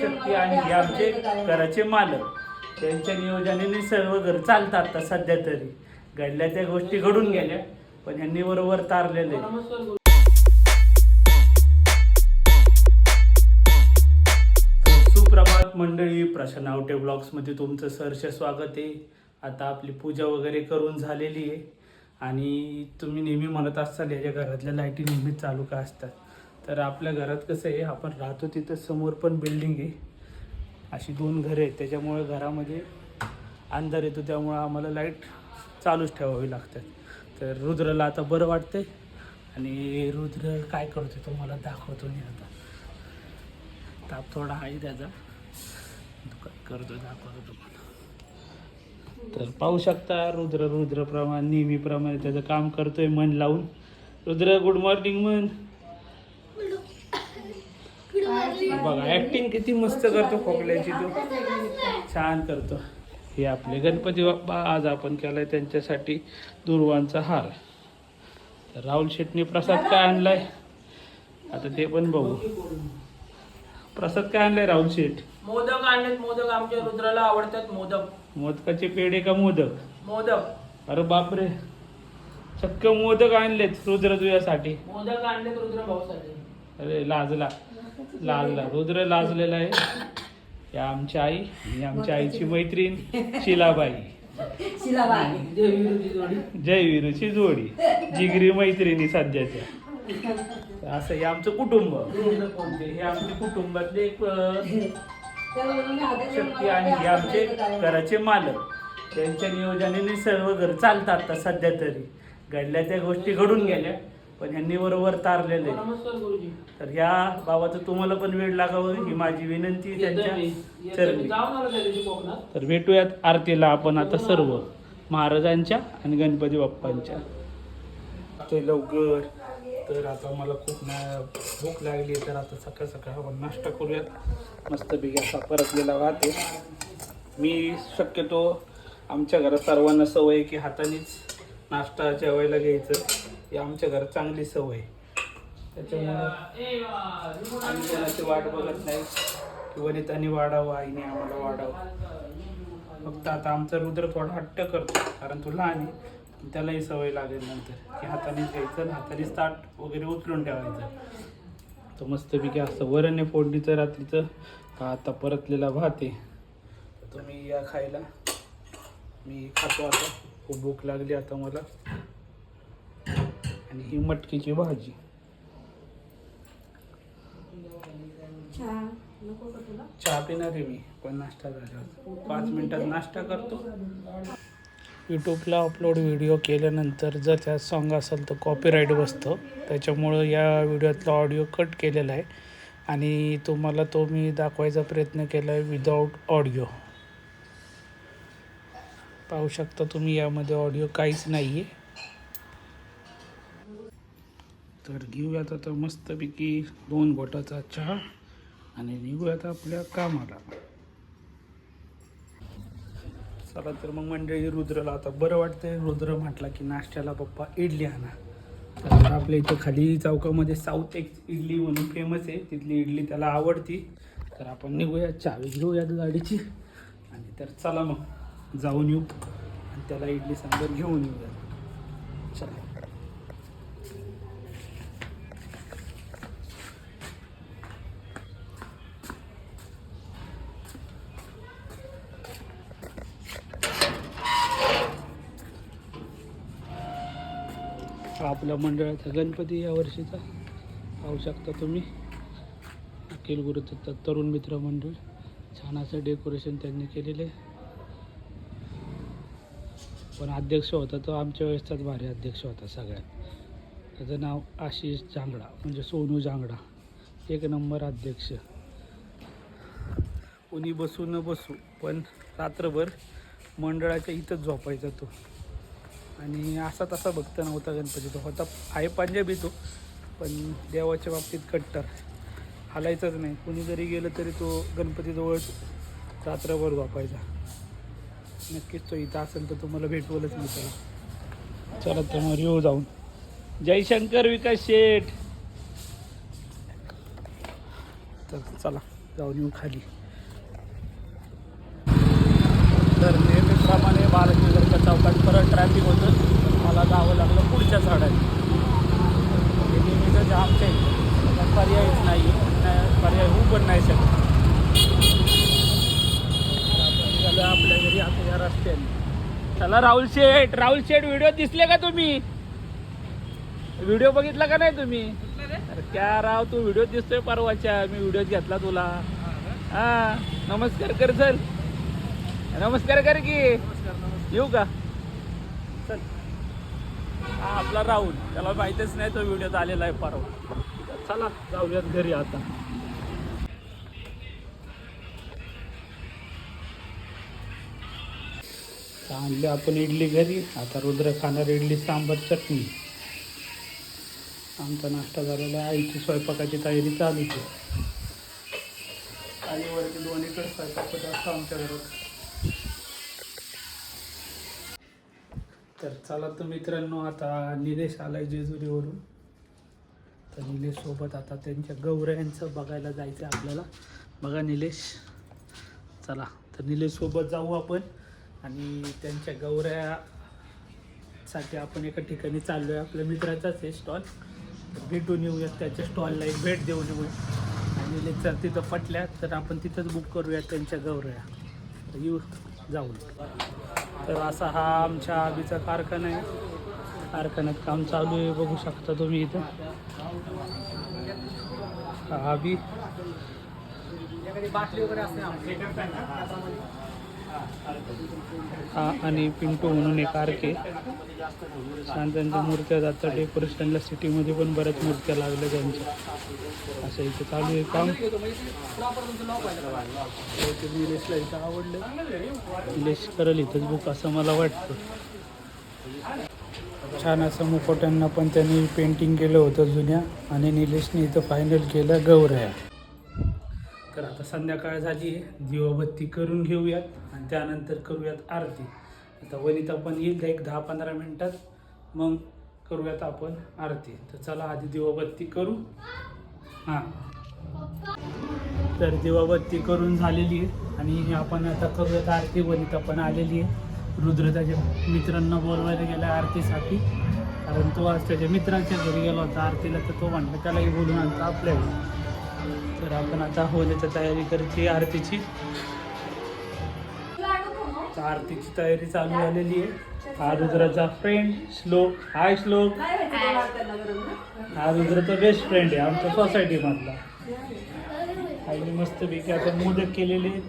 शक्ती आणि हे आमचे घराचे मालक. त्यांच्या नियोजनाने सर्व घर चालतात आता सध्या तरी. घडल्या त्या गोष्टी घडून गेल्या पण ह्यांनी बरोबर तारलेले सुप्रभात मंडळी प्रशांत आवटे ब्लॉग्समध्ये तुमचं सहर्ष स्वागत आहे. आता आपली पूजा वगैरे करून झालेली आहे. आणि तुम्ही नेहमी म्हणत असाल याच्या घरातल्या लाईटी नेहमीच चालू का असतात? तर आपल्या घरात कसं आहे आपण राहतो तिथं समोर पण बिल्डिंग आहे. अशी दोन घरं आहेत त्याच्यामुळे घरामध्ये अंधार येतो त्यामुळं आम्हाला लाइट चालूच ठेवावी लागतात. तर रुद्रला आता बरं वाटतंय. आणि रुद्र काय करतो तो मला दाखवतो नाही आता. ताप थोडा आहे त्याचा. काय करतो दाखवतो तुम्हाला. तर पाहू शकता रुद्र रुद्रप्रमाणे नेहमीप्रमाणे त्याचं काम करतोय मन लावून. रुद्र गुड मॉर्निंग मन. बघा ऍक्टिंग किती मस्त करतो खोकल्याची तो. छान करतो. हे आपले गणपती बाप्पा आज आपण केलाय त्यांच्यासाठी दुर्वांचा हार. तर राहुल शेटने प्रसाद काय आणलाय? आता ते पण बघू. प्रसाद काय आणलाय राहुल शेठ मोदक आणलेत मोदक आमच्या रुद्राला आवडतात मोदक. मोदकाचे पेढे का मोदक? मोदक. अरे बापरे. चक्क मोदक आणलेत रुद्र तुझ्यासाठी. मोदक आणलेत रुद्र भाऊसाठी अरे लाजला. लाजला रुद्र लाजलेला आहे. या आमच्या आई आणि आमच्या आईची मैत्रीण शिलाबाई. देवी जोडी जयवीरूची जोडी. जिगरी मैत्रिणी सध्याच्या. असं हे आमचं कुटुंब. हे आमचे कुटुंबातले एक शक्ती आणि हे आमचे घराचे मालक. त्यांच्या नियोजनाने सर्व घर चालतात आता सध्या तरी. घडल्या त्या गोष्टी घडून गेल्या. पण ह्यांनी बरोबर तारलेले. तर ह्या बाबाचं तुम्हाला पण वेळ लागावं ही माझी विनंती. त्यांच्या. चरणी. तर भेटूयात आरतीला आपण आता सर्व महाराजांच्या आणि गणपती बाप्पांच्या. ते लवकर. तर आता मला खूप ना भूक लागली तर आता सकाळ सकाळ आपण नाश्ता करूयात. मस्तपैकी असा परतलेला वाहते मी शक्यतो आमच्या घरात सर्वांना सवय आहे की हातानेच नाश्ता जेवायला घ्यायचं. ही आमच्या घरात चांगली सवय आहे. त्याच्यामुळं आम्ही कोणाची वाट बघत नाही. की वनिताने वाढावं आईने आम्हाला वाढावं. फक्त आता आमचा रुद्र थोडा हट्ट करतो कारण तो लहान आहे. त्यालाही सवय लागेल नंतर. की हातानेच घ्यायचं हाताने हातानेच ताट वगैरे उचलून ठेवायचं. तर मस्तपैकी असं वरण आहे फोडणीचं रात्रीचं. का आता परतलेला भात आहे. तुम्ही या खायला. मी खातो आता. खूप भूक लागली आता मला. आणि ही मटकीची भाजी. चहा पिणार आहे मी पण नाश्ता झाला पाच मिनिटात नाश्ता करतो. यूट्यूबला अपलोड व्हिडिओ केल्यानंतर जर त्यात सॉन्ग असेल तर कॉपीराईट बसतं. त्याच्यामुळं या व्हिडिओतला ऑडिओ कट केलेला आहे. आणि तुम्हाला तो मी दाखवायचा प्रयत्न केला आहे विदाऊट ऑडिओ पाहू शकता तुम्ही यामध्ये ऑडिओ काहीच नाही आहे तर घेऊयात आता मस्तपैकी दोन गोटाचा चहा आणि निघूयात आपल्या कामाला. चला तर मग मंडळी रुद्रला आता बरं वाटतंय. रुद्र म्हटला की नाश्त्याला पप्पा इडली आणा. तर आपल्या इथं खाली चौकामध्ये साऊथ एक इडली म्हणून फेमस आहे. तिथली इडली त्याला आवडती. तर आपण निघूया चावी घेऊयात गाडीची. आणि तर चला मग. जाऊन येऊ आणि त्याला इडली सांबर घेऊन येऊया चला. आपल्या मंडळाचा गणपती या वर्षीचा पाहू शकता तुम्ही. अखिल गुरुदत्त तरुण मित्र मंडळ. छान असं डेकोरेशन त्यांनी केलेलं आहे. पण अध्यक्ष होता तो आमच्या वेळेसचाच भारी अध्यक्ष होता सगळ्यात. त्याचं नाव आशिष जांगडा म्हणजे सोनू जांगडा. एक नंबर अध्यक्ष. कोणी बसू न बसू पण रात्रभर मंडळाच्या इथंच झोपायचा तो. आणि असा तसा भक्त नव्हता गणपती तो. होता आहे पंजाबी तो पण देवाच्या बाबतीत कट्टर. हालायचाच नाही. कुणी जरी गेलं तरी तो गणपतीजवळ रात्रभर झोपायचा. नक्कीच तो इथं असेल तर तुम्हाला भेटवलंच मी त्याला. चला तर मग येऊ जाऊन. जयशंकर विकास शेठ. तर चला जाऊन येऊ खाली. तर नेहमीप्रमाणे बालनगरच्या चौकात परत ट्रॅफिक होतं मला जावं लागलं पुढच्या झाडात हे नेहमीचं जामचं आहे पर्यायच नाही. नाही- पर्याय होऊ पण नाही शकत. तर आपल्या घरी आता या रस्त्याने. चला राहुल शेठ राहुल शेठ व्हिडिओ दिसले का तुम्ही? व्हिडिओ बघितला का नाही तुम्ही? अरे क्या राव तू व्हिडिओ दिसतोय परवाच्या. मी व्हिडिओ घेतला तुला. हा नमस्कार कर चल. नमस्कार कर की. येऊ का? चल. हा आपला राहुल. त्याला माहितच नाही तो व्हिडिओ आलेला आहे परवा. चला जाऊयात घरी आता. आणलं? आपण इडली घरी. आता रुद्र खाणार इडली सांबर चटणी. आमचा नाश्ता झालेला आहे. आईची स्वयंपाकाची तयारी चालू आहे. आईवरती दोन्हीकडे स्वयंपाक असतो आमच्या घरात. तर चला तर मित्रांनो आता निलेश आलाय जेजुरीवरून. तर निलेश सोबत आता त्यांच्या गौऱ्यांचं बघायला जायचं आहे आपल्याला. बघा निलेश. चला तर निलेश सोबत जाऊ आपण. आणि त्यांच्या गौऱ्यासाठी आपण एका ठिकाणी चाललो आहे आपल्या मित्राचाच आहे स्टॉल भेटून येऊयात त्याच्या स्टॉलला एक भेट देऊन येऊया. आणि लेक्चर तिथं पटल्या तर आपण तिथंच बुक करूया त्यांच्या गौऱ्या. येऊ जाऊन. तर असा हा आमच्या आबीचा कारखाना आहे. कारखान्यात काम चालू आहे बघू शकता तुम्ही इथं. आबी बाटली वगैरे असते हा आणि पिंटू म्हणून एक आरके. छान त्यांच्या मूर्त्या जातात. डेकोरेशनला सिटीमध्ये पण बऱ्याच मूर्त्या लागल्या त्यांच्या. असं इथं चालू आहे काम. हो, निलेशला इथं आवडलं निलेश करल इथंच बुक असं मला वाटतं. छान असं मुकोट्यांना पण त्यांनी पेंटिंग केलं होतं जुन्या. आणि निलेशने इथं फायनल केलं गौऱ्या. तर आता संध्याकाळ झाली आहे. दिवाबत्ती करून घेऊयात आणि त्यानंतर करूयात आरती. आता वनिता पण येईल एक दहा पंधरा मिनटात. मग करूयात आपण आरती. तर चला आधी दिवाबत्ती करू. हां. तर दिवाबत्ती करून झालेली आहे आणि आपण आता करूयात आरती. वनिता पण आलेली आहे. रुद्र त्याच्या मित्रांना बोलवायला गेला आरतीसाठी. कारण तो आज त्याच्या मित्रांच्या घरी गेला होता. आरतीला तर तो म्हटलं त्यालाही बोलून आणता आपल्या तर आपण आता होण्याची तयारी करायची आरतीची. आरतीची तयारी चालू झालेली आहे. हा रुद्राचा फ्रेंड श्लोक. हाय श्लोक. हा रुद्राचा बेस्ट फ्रेंड आहे आमच्या सोसायटी मधला. आईने मस्त पैकी आता मोदक केलेले आहेत.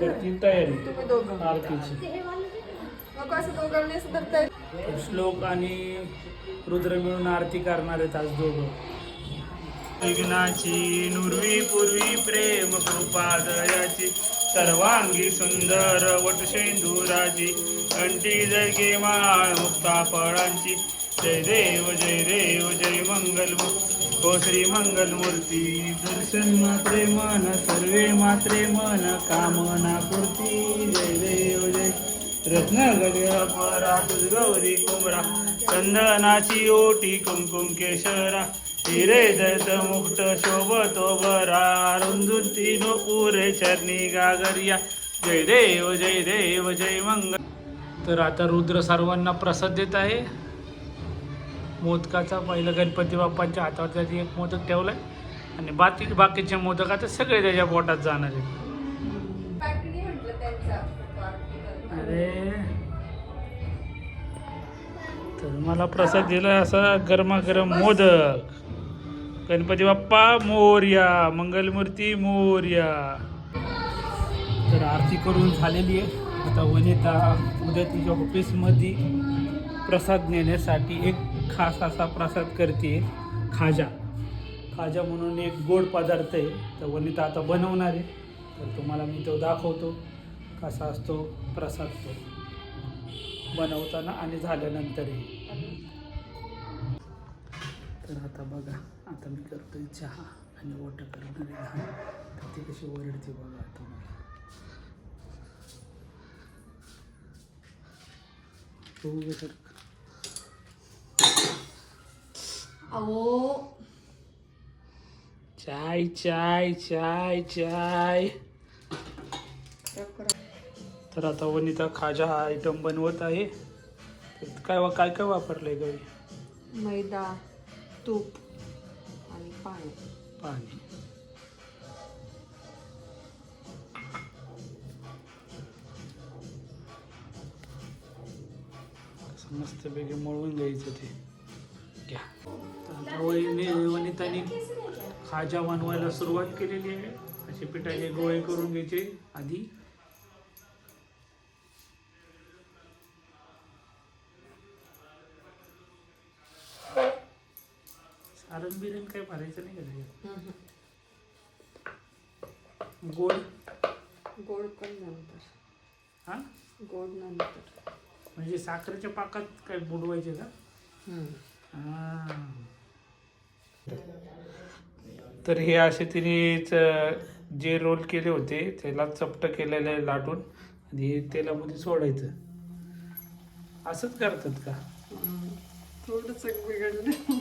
करतील तयारी आरतीची. श्लोक आणि रुद्र मिळून आरती करणार आहेत आज दोघं. विघ्नाची नुरवी पूर्वी प्रेम कृपा दयाची सर्वांगी सुंदर वटशेंदुराची कंठी जगे माळ मुक्ता फळांची. जय देव जय देव जय मंगल हो श्री मंगल मूर्ती दर्शन मात्रे मन सर्वे मात्रे मन कामना पूर्ती. जय देव जय रत्न गौरी कुमरा चंदनाची ओटी कुमकुम केशरा हिरे दत्त मुक्त शोभतो बरा रुंदुती नो पुरे चरणी गागरिया। जय देव जय देव जय मंगल। तर आता रुद्र सर्वांना प्रसाद देत आहे. मोदकाचा पहिलं गणपती बाप्पांच्या हातावर त्याची एक मोदक ठेवलाय. आणि बाकी बाकीचे मोदक आता सगळे त्याच्या पोटात जाणार आहेत. तर मला प्रसाद दिला असा गरमागरम मोदक. गणपती बाप्पा मोर्या. मंगलमूर्ती मोर्या. तर आरती करून झालेली आहे. आता वनिता उद्या तिच्या ऑफिसमध्ये प्रसाद नेण्यासाठी एक खास असा प्रसाद करते. खाजा. खाजा म्हणून एक गोड पदार्थ आहे. तर वनिता आता बनवणार आहे. तर तुम्हाला मी तो दाखवतो. कसा असतो प्रसाद तो. बनवताना आणि झाल्यानंतरही. तर आता बघा आता मी करतोय चहा आणि वोट करणार लहान तर ती कशी ओरडते बघा आता मला कर. अहो. चाय चाय चाय चाय. तर आता वनिता खाजा हा आयटम बनवत आहे. काय वा- काय काय वापरलंय गवी मैदा तूप आणि पाणी. पाणी. असं मस्तपैकी मळून घ्यायचं ते. घ्या. तर वनिताने खाजा बनवायला सुरुवात केलेली आहे. असे पिठाचे गोळे करून घ्यायचे. आधी सारण बिरण काय भरायचं नाही का त्याच्यात? गोड गोड पण नंतर हा गोड नंतर म्हणजे साखरेच्या पाकात काय बुडवायचे का हम्म. हा. तर हे असे तिने च- जे रोल केले होते त्याला चपट केलेलं आहे लाटून आणि हे तेलामध्ये सोडायचं असंच करतात का हम्म. थोडंसं बिघडलं.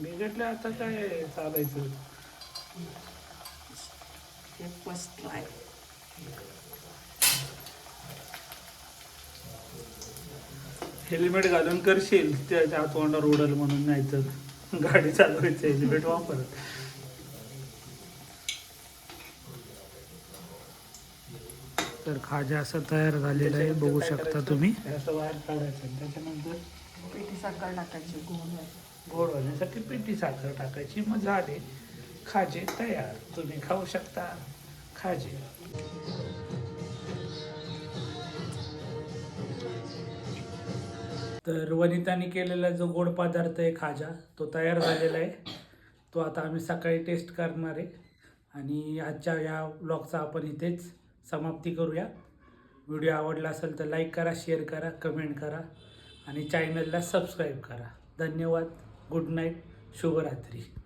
बिघडलं आता काय चालायचं? हे फर्स्ट ट्राय हेल्मेट घालून करशील त्याच्या तोंडावर उडल म्हणून नाही तर गाडी चालवायचं हेल्मेट वापर तर खाजा असं तयार झालेलं आहे बघू शकता तुम्ही. असं बाहेर काढायचं त्याच्यानंतर पिठी साखर टाकायची गोड गोड होण्यासाठी पिठी साखर टाकायची मग झाले. खाजे तयार. तुम्ही खाऊ शकता. खाजे. तर वनिताने केलेला जो गोड पदार्थ आहे खाजा तो तयार झालेला आहे. तो आता आम्ही सकाळी टेस्ट करणार आहे. आणि आजच्या या ब्लॉगचा आपण इथेच समाप्ती करूया. व्हिडिओ आवडला असेल तर लाईक करा शेअर करा कमेंट करा. आणि चॅनलला सबस्क्राईब करा. धन्यवाद. गुड नाईट शुभरात्री.